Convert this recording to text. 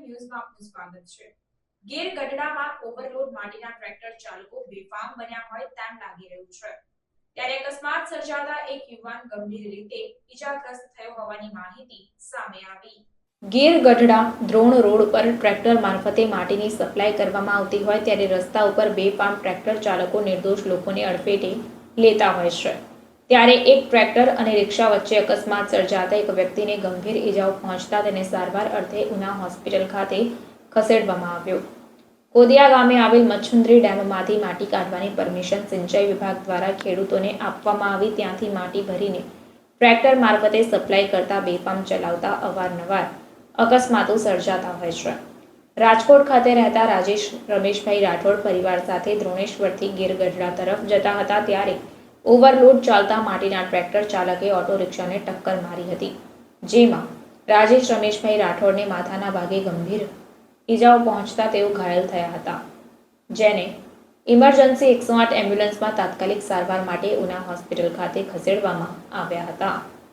ન્યૂઝમાં આપનું સ્વાગત છે. ગીર ગઢડામાં ઓવરલોડ માટીના ટ્રેક્ટર ચાલકો બેફામ બન્યા હોય તેમ લાગી રહ્યું છે. ત્યારે અકસ્માત સર્જાતા એક યુવાન ગંભીર રીતે ઈજાગ્રસ્ત થયો હોવાની માહિતી સામે આવી. ગીર ગઢડા દ્રોણ રોડ પર ટ્રેક્ટર મારફતે માટીની સપ્લાય કરવામાં આવતી હોય ત્યારે રસ્તા ઉપર બેફામ ટ્રેક્ટર ચાલકો નિર્દોષ લોકોને અડફેટે લેતા હોય છે. ત્યારે એક ટ્રેક્ટર અને રિક્ષા વચ્ચે અકસ્માત સર્જાતા એક વ્યક્તિને ગંભીર ઈજાઓ પહોંચતા તેને સારવાર અર્થે ઉના હોસ્પિટલ ખાતે ખસેડવામાં આવ્યો. કોદિયા ગામે આવેલ મચ્છુંદ્રી ડેમમાંથી માટી કાઢવાની પરમિશન સિંચાઈ વિભાગ દ્વારા ખેડૂતોને આપવામાં આવી, ત્યાંથી માટી ભરીને ટ્રેક્ટર મારફતે સપ્લાય કરતા બેફામ ચલાવતા અવારનવાર અકસ્માતો સર્જાતા હોય છે. રાજકોટ ખાતે રહેતા રાજેશ, રમેશભાઈ રાઠોડ પરિવાર સાથે દ્રોણેશ્વરથી ગીર ગઢડા તરફ જતા હતા ત્યારે ઓવરલોડ ચાલતા માટીના ટ્રેક્ટર ચાલકે ઓટો રિક્ષાને ટક્કર મારી હતી. જેમાં રાજેશ રમેશભાઈ રાઠોડને માથાના ભાગે ગંભીર ઈજાઓ પહોંચતા તેઓ ઘાયલ થયા હતા. જેને ઇમરજન્સી એકસો આઠ એમ્બ્યુલન્સમાં તાત્કાલિક સારવાર માટે ઉના હોસ્પિટલ ખાતે ખસેડવામાં આવ્યા હતા.